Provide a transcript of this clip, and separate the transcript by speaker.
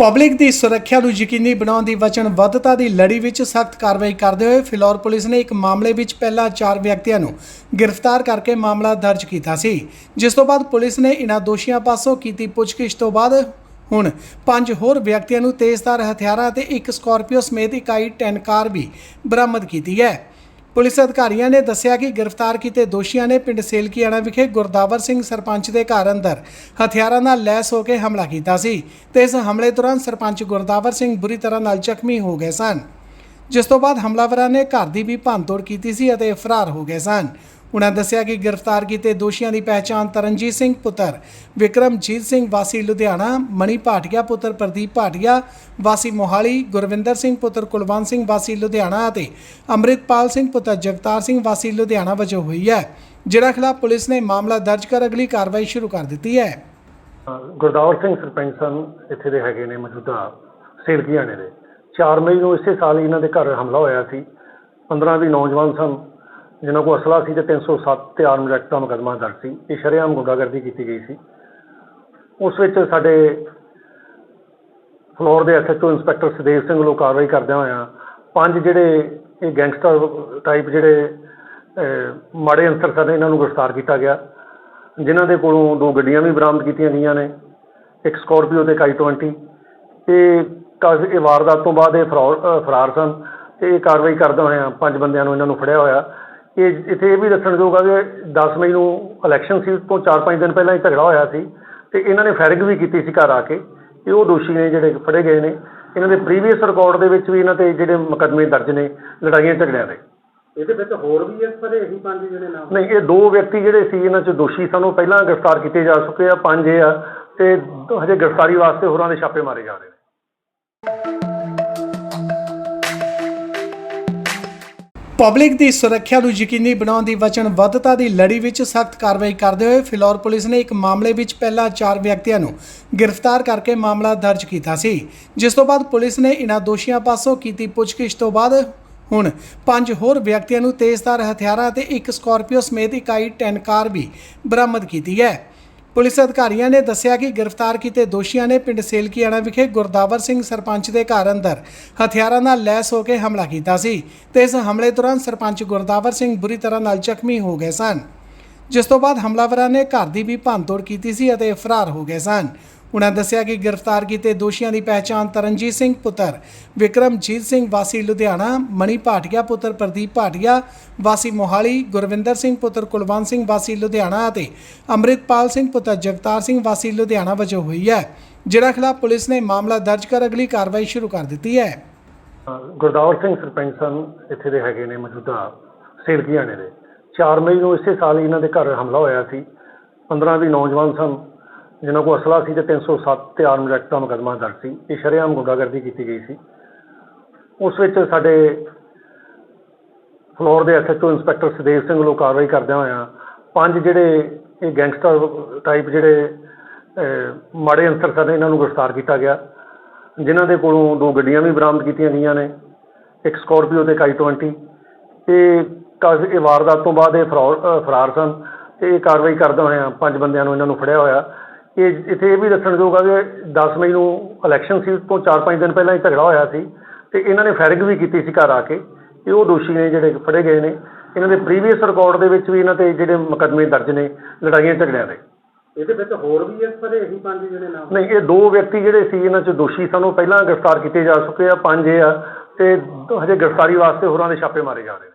Speaker 1: Public ਦੀ ਸੁਰੱਖਿਆ ਨੂੰ ਯਕੀਨੀ ਬਣਾਉਣ ਦੀ ਵਚਨਬੱਧਤਾ ਦੀ ਲੜੀ ਵਿੱਚ ਸਖਤ ਕਾਰਵਾਈ ਕਰਦੇ ਹੋਏ ਫਿਲੌਰ ਪੁਲਿਸ ਨੇ ਇੱਕ ਮਾਮਲੇ ਵਿੱਚ ਪਹਿਲਾਂ ਚਾਰ ਵਿਅਕਤੀਆਂ ਨੂੰ ਗ੍ਰਿਫਤਾਰ ਕਰਕੇ ਮਾਮਲਾ ਦਰਜ ਕੀਤਾ ਸੀ, ਜਿਸ ਤੋਂ ਬਾਅਦ ਪੁਲਿਸ ਨੇ ਇਨ੍ਹਾਂ ਦੋਸ਼ੀਆਂ ਪਾਸੋਂ ਕੀਤੀ ਪੁੱਛਗਿੱਛ ਤੋਂ ਬਾਅਦ ਹੁਣ ਪੰਜ ਹੋਰ ਵਿਅਕਤੀਆਂ ਨੂੰ ਤੇਜ਼ਧਾਰ ਹਥਿਆਰਾਂ ਅਤੇ ਇੱਕ ਸਕਾਰਪੀਓ ਸਮੇਤ ਇਕਾਈ ਟੈਨ ਕਾਰ ਵੀ ਬਰਾਮਦ ਕੀਤੀ ਹੈ। ਪੁਲਿਸ ਅਧਿਕਾਰੀਆਂ ਨੇ ਦੱਸਿਆ ਕਿ ਗ੍ਰਿਫਤਾਰ ਕੀਤੇ ਦੋਸ਼ੀਆਂ ਨੇ ਪਿੰਡ ਸੇਲਕੀਆਣਾ ਵਿਖੇ ਗੁਰਦਾਵਰ ਸਿੰਘ ਸਰਪੰਚ ਦੇ ਘਰ ਅੰਦਰ ਹਥਿਆਰਾਂ ਨਾਲ ਲੈਸ ਹੋ ਕੇ ਹਮਲਾ ਕੀਤਾ ਸੀ ਤੇ ਇਸ ਹਮਲੇ ਦੌਰਾਨ ਸਰਪੰਚ ਗੁਰਦਾਵਰ ਸਿੰਘ ਬੁਰੀ ਤਰ੍ਹਾਂ ਨਾਲ ਜ਼ਖਮੀ ਹੋ ਗਏ ਸਨ, ਜਿਸ ਤੋਂ ਬਾਅਦ ਹਮਲਾਵਰਾਂ ਨੇ ਘਰ ਦੀ ਵੀ ਭੰਨਤੋੜ ਕੀਤੀ ਸੀ ਅਤੇ ਫਰਾਰ ਹੋ ਗਏ ਸਨ। ਉਨ੍ਹਾਂ ਦੱਸਿਆ ਕਿ ਗ੍ਰਿਫਤਾਰ ਕੀਤੇ ਦੋਸ਼ੀਆਂ ਦੀ ਪਹਿਚਾਣ ਤਰਨਜੀਤ ਸਿੰਘ ਪੁੱਤਰ, ਵਿਕਰਮਜੀਤ ਸਿੰਘ ਵਾਸੀ ਲੁਧਿਆਣਾ, ਮਣੀ ਭਾਟੀਆ ਪੁੱਤਰ ਪ੍ਰਦੀਪ ਭਾਟੀਆ, ਵਾਸੀ ਮੋਹਾਲੀ, ਗੁਰਵਿੰਦਰ ਸਿੰਘ ਪੁੱਤਰ ਕੁਲਵੰਤ ਸਿੰਘ ਵਾਸੀ ਲੁਧਿਆਣਾ ਅਤੇ ਅੰਮ੍ਰਿਤਪਾਲ ਸਿੰਘ ਪੁੱਤਰ ਜਗਤਾਰ ਸਿੰਘ ਵਾਸੀ ਲੁਧਿਆਣਾ ਵਜੋਂ ਹੋਈ ਹੈ, ਜਿਹੜਾ ਖਿਲਾਫ ਪੁਲਿਸ ਨੇ ਮਾਮਲਾ ਦਰਜ ਕਰ ਅਗਲੀ ਕਾਰਵਾਈ ਸ਼ੁਰੂ ਕਰ ਦਿੱਤੀ ਹੈ।
Speaker 2: ਗੁਰਦਾਵਰ ਸਿੰਘ ਸਰਪੰਚ ਸਨ, ਇੱਥੇ ਦੇ ਹੈਗੇ ਨੇ ਮੌਜੂਦਾ ਸੇਲਕੀਆਣੇ ਦੇ। 4 ਮਈ ਨੂੰ ਇਸੇ ਸਾਲ ਹੀ ਇਹਨਾਂ ਦੇ ਘਰ ਹਮਲਾ ਹੋਇਆ ਸੀ। 15 ਵੀ ਨੌਜਵਾਨ ਸਨ। ਜਿਨ੍ਹਾਂ ਕੋਲ ਅਸਲਾ ਸੀ ਤੇ 307 ਤੇ ਆਰਮ ਐਕਟ ਦਾ ਮੁਕੱਦਮਾ ਦਰਜ ਸੀ। ਇਹ ਸ਼ਰੇਆਮ ਗੁੰਡਾਗਰਦੀ ਕੀਤੀ ਗਈ ਸੀ। ਉਸ ਵਿੱਚ ਸਾਡੇ ਫਲੋਰ ਦੇ ਐਸਐਚਓ ਇੰਸਪੈਕਟਰ ਸੁਦੇਵ ਸਿੰਘ ਵੱਲੋਂ ਕਾਰਵਾਈ ਕਰਦਿਆਂ ਹੋਇਆਂ ਪੰਜ ਜਿਹੜੇ ਇਹ ਗੈਂਗਸਟਰ ਟਾਈਪ ਜਿਹੜੇ ਮਾੜੇ ਅੰਸਰ ਸਨ, ਇਹਨਾਂ ਨੂੰ ਗ੍ਰਿਫਤਾਰ ਕੀਤਾ ਗਿਆ। ਜਿਨ੍ਹਾਂ ਦੇ ਕੋਲੋਂ ਦੋ ਗੱਡੀਆਂ ਵੀ ਬਰਾਮਦ ਕੀਤੀਆਂ ਗਈਆਂ ਨੇ, ਇੱਕ ਸਕੋਰਪੀਓ ਤੇ ਕਾਈ 20 ਇਹ ਕਾਫੀ, ਇਹ ਵਾਰਦਾਤ ਤੋਂ ਬਾਅਦ ਇਹ ਫਰਾਰ ਫਰਾਰ ਸਨ ਤੇ ਇਹ ਕਾਰਵਾਈ ਕਰਦਾ ਹੋਇਆ ਪੰਜ ਬੰਦਿਆਂ ਨੂੰ ਇਹਨਾਂ ਨੂੰ ਫੜਿਆ ਹੋਇਆ। ਇਹ ਇੱਥੇ ਇਹ ਵੀ ਦੱਸਣਯੋਗ ਆ ਕਿ 10 ਮਈ ਨੂੰ ਇਲੈਕਸ਼ਨ ਸੀ ਉਸ ਤੋਂ 4-5 ਦਿਨ ਪਹਿਲਾਂ ਇਹ ਝਗੜਾ ਹੋਇਆ ਸੀ ਤੇ ਇਹਨਾਂ ਨੇ ਫਾਇਰਿੰਗ ਵੀ ਕੀਤੀ ਸੀ ਘਰ ਆ ਕੇ ਇਹ ਉਹ ਦੋਸ਼ੀ ਨੇ ਜਿਹੜੇ ਫੜੇ ਗਏ ਨੇ ਇਹਨਾਂ ਦੇ ਪ੍ਰੀਵੀਅਸ ਰਿਕਾਰਡ ਦੇ ਵਿੱਚ ਵੀ ਇਹਨਾਂ ਤੇ ਜਿਹੜੇ ਮੁਕੱਦਮੇ ਦਰਜ ਨੇ ਲੜਾਈਆਂ ਝਗੜਿਆਂ ਦੇ।
Speaker 3: ਇਹਦੇ ਵਿੱਚ ਹੋਰ ਵੀ ਇਸ ਪਰ ਇਹੀ ਪੰਜ ਜਿਹੜੇ ਨਾਮ
Speaker 2: ਨਹੀਂ ਇਹ ਦੋ ਵਿਅਕਤੀ ਜਿਹੜੇ ਸੀ ਇਹਨਾਂ 'ਚ ਦੋਸ਼ੀ ਸਾਨੂੰ ਪਹਿਲਾਂ ਗ੍ਰਿਫਤਾਰ ਕੀਤੇ ਜਾ ਚੁੱਕੇ ਆ ਪੰਜ ਇਹ ਆ ਤੇ ਹਜੇ ਗ੍ਰਿਫਤਾਰੀ ਵਾਸਤੇ ਹੋਰਾਂ ਦੇ ਛਾਪੇ ਮਾਰੇ ਜਾ ਰਹੇ ਨੇ।
Speaker 1: ਪਬਲਿਕ ਦੀ ਸੁਰੱਖਿਆ ਨੂੰ ਯਕੀਨੀ ਬਣਾਉਣ ਦੀ ਵਚਨਬੱਧਤਾ ਦੀ ਲੜੀ ਵਿੱਚ ਸਖਤ ਕਾਰਵਾਈ ਕਰਦੇ ਹੋਏ ਫਿਲੌਰ ਪੁਲਿਸ ਨੇ ਇੱਕ ਮਾਮਲੇ ਵਿੱਚ ਪਹਿਲਾਂ ਚਾਰ ਵਿਅਕਤੀਆਂ ਨੂੰ ਗ੍ਰਿਫਤਾਰ ਕਰਕੇ ਮਾਮਲਾ ਦਰਜ ਕੀਤਾ ਸੀ, ਜਿਸ ਤੋਂ ਬਾਅਦ ਪੁਲਿਸ ਨੇ ਇਨ੍ਹਾਂ ਦੋਸ਼ੀਆਂ ਪਾਸੋਂ ਕੀਤੀ ਪੁੱਛਗਿੱਛ ਤੋਂ ਬਾਅਦ ਹੁਣ ਪੰਜ ਹੋਰ ਵਿਅਕਤੀਆਂ ਨੂੰ ਤੇਜ਼ਧਾਰ ਹਥਿਆਰਾਂ ਅਤੇ ਇੱਕ ਸਕਾਰਪੀਓ ਸਮੇਤ ਇਕਾਈ ਟੈਨ ਕਾਰ ਵੀ ਬਰਾਮਦ ਕੀਤੀ ਹੈ। ਪੁਲਿਸ ਅਧਿਕਾਰੀਆਂ ਨੇ ਦੱਸਿਆ ਕਿ ਗ੍ਰਿਫਤਾਰ ਕੀਤੇ ਦੋਸ਼ੀਆਂ ਨੇ ਪਿੰਡ ਸੇਲਕੀਆਣਾ ਵਿਖੇ ਗੁਰਦਾਵਰ ਸਿੰਘ ਸਰਪੰਚ ਦੇ ਘਰ ਅੰਦਰ ਹਥਿਆਰਾਂ ਨਾਲ ਲੈਸ ਹੋ ਕੇ ਹਮਲਾ ਕੀਤਾ ਸੀ ਤੇ ਇਸ ਹਮਲੇ ਦੌਰਾਨ ਸਰਪੰਚ ਗੁਰਦਾਵਰ ਸਿੰਘ ਬੁਰੀ ਤਰ੍ਹਾਂ ਨਾਲ ਜ਼ਖਮੀ ਹੋ ਗਏ ਸਨ, ਜਿਸ ਤੋਂ ਬਾਅਦ ਹਮਲਾਵਰਾਂ ਨੇ ਘਰ ਦੀ ਵੀ ਭੰਨਤੋੜ ਕੀਤੀ ਸੀ ਅਤੇ ਫਰਾਰ ਹੋ ਗਏ ਸਨ। ਉਨ੍ਹਾਂ ਦੱਸਿਆ ਕਿ ਗ੍ਰਿਫਤਾਰ ਕੀਤੇ ਦੋਸ਼ੀਆਂ ਦੀ ਪਹਿਚਾਣ ਤਰਨਜੀਤ ਸਿੰਘ ਪੁੱਤਰ, ਵਿਕਰਮਜੀਤ ਸਿੰਘ ਵਾਸੀ ਲੁਧਿਆਣਾ, ਮਣੀ ਭਾਟੀਆ ਪੁੱਤਰ ਪ੍ਰਦੀਪ ਭਾਟੀਆ, ਵਾਸੀ ਮੋਹਾਲੀ, ਗੁਰਵਿੰਦਰ ਸਿੰਘ ਪੁੱਤਰ ਕੁਲਵੰਤ ਸਿੰਘ ਵਾਸੀ ਲੁਧਿਆਣਾ ਅਤੇ ਅੰਮ੍ਰਿਤਪਾਲ ਸਿੰਘ ਪੁੱਤਰ ਜਗਤਾਰ ਸਿੰਘ ਵਾਸੀ ਲੁਧਿਆਣਾ ਵਜੋਂ ਹੋਈ ਹੈ, ਜਿਹੜਾ ਖਿਲਾਫ ਪੁਲਿਸ ਨੇ ਮਾਮਲਾ ਦਰਜ ਕਰ ਅਗਲੀ ਕਾਰਵਾਈ ਸ਼ੁਰੂ ਕਰ ਦਿੱਤੀ ਹੈ।
Speaker 2: ਗੁਰਦਾਵਰ ਸਿੰਘ ਸਰਪੰਚ ਸਨ, ਇੱਥੇ ਦੇ ਹੈਗੇ ਨੇ ਮੌਜੂਦਾ ਸੇਲਕੀਆਣੇ ਦੇ। 4 ਮਈ ਨੂੰ ਇਸੇ ਸਾਲ ਇਹਨਾਂ ਦੇ ਘਰ ਹਮਲਾ ਹੋਇਆ ਸੀ। 15 ਵੀ ਨੌਜਵਾਨ ਸਨ। ਜਿਨ੍ਹਾਂ ਕੋਲ ਅਸਲਾ ਸੀ ਤੇ 307 ਤੇ ਆਰਮ ਐਕਟ ਦਾ ਮੁਕੱਦਮਾ ਦਰਜ ਸੀ। ਇਹ ਸ਼ਰੇਆਮ ਗੁੰਡਾਗਰਦੀ ਕੀਤੀ ਗਈ ਸੀ। ਉਸ ਵਿੱਚ ਸਾਡੇ ਫਲੋਰ ਦੇ ਐਸਐਚਓ ਇੰਸਪੈਕਟਰ ਸੁਦੇਵ ਸਿੰਘ ਵੱਲੋਂ ਕਾਰਵਾਈ ਕਰਦਿਆਂ ਹੋਇਆਂ ਪੰਜ ਜਿਹੜੇ ਇਹ ਗੈਂਗਸਟਰ ਟਾਈਪ ਜਿਹੜੇ ਮਾੜੇ ਅੰਸਰ ਸਨ, ਇਹਨਾਂ ਨੂੰ ਗ੍ਰਿਫਤਾਰ ਕੀਤਾ ਗਿਆ। ਜਿਨ੍ਹਾਂ ਦੇ ਕੋਲੋਂ ਦੋ ਗੱਡੀਆਂ ਵੀ ਬਰਾਮਦ ਕੀਤੀਆਂ ਗਈਆਂ ਨੇ, ਇੱਕ ਸਕੋਰਪੀਓ ਤੇ ਕਾਈ 20 ਇਹ ਕਾਫੀ, ਇਹ ਵਾਰਦਾਤ ਤੋਂ ਬਾਅਦ ਇਹ ਫਰਾਰ ਫਰਾਰ ਸਨ। ਤੇ ਇਹ ਕਾਰਵਾਈ ਕਰਦਾ ਹੋਇਆ ਪੰਜ ਬੰਦਿਆਂ ਨੂੰ ਇਹਨਾਂ ਨੂੰ ਫੜਿਆ ਹੋਇਆ। ਇਹ ਇੱਥੇ ਇਹ ਵੀ ਦੱਸਣਯੋਗ ਆ ਕਿ 10 ਮਈ ਨੂੰ ਇਲੈਕਸ਼ਨ ਸੀ ਉਸ ਤੋਂ 4-5 ਦਿਨ ਪਹਿਲਾਂ ਇਹ ਝਗੜਾ ਹੋਇਆ ਸੀ ਤੇ ਇਹਨਾਂ ਨੇ ਫਾਇਰਿੰਗ ਵੀ ਕੀਤੀ ਸੀ ਘਰ ਆ ਕੇ ਇਹ ਉਹ ਦੋਸ਼ੀ ਨੇ ਜਿਹੜੇ ਫੜੇ ਗਏ ਨੇ ਇਹਨਾਂ ਦੇ ਪ੍ਰੀਵੀਅਸ ਰਿਕਾਰਡ ਦੇ ਵਿੱਚ ਵੀ ਇਹਨਾਂ ਤੇ ਜਿਹੜੇ ਮੁਕੱਦਮੇ ਦਰਜ ਨੇ ਲੜਾਈਆਂ ਝਗੜਿਆਂ ਦੇ।
Speaker 3: ਇਹਦੇ ਵਿੱਚ ਹੋਰ ਵੀ ਇਸ ਪਰ ਇਹੀ ਪੰਜ ਜਿਹੜੇ ਨਾਮ
Speaker 2: ਨਹੀਂ ਇਹ ਦੋ ਵਿਅਕਤੀ ਜਿਹੜੇ ਸੀ ਇਹਨਾਂ 'ਚ ਦੋਸ਼ੀ ਸਾਨੂੰ ਪਹਿਲਾਂ ਗ੍ਰਿਫਤਾਰ ਕੀਤੇ ਜਾ ਚੁੱਕੇ ਆ ਪੰਜ ਇਹ ਆ ਤੇ ਹਜੇ ਗ੍ਰਿਫਤਾਰੀ ਵਾਸਤੇ ਹੋਰਾਂ ਦੇ ਛਾਪੇ ਮਾਰੇ ਜਾ ਰਹੇ ਨੇ।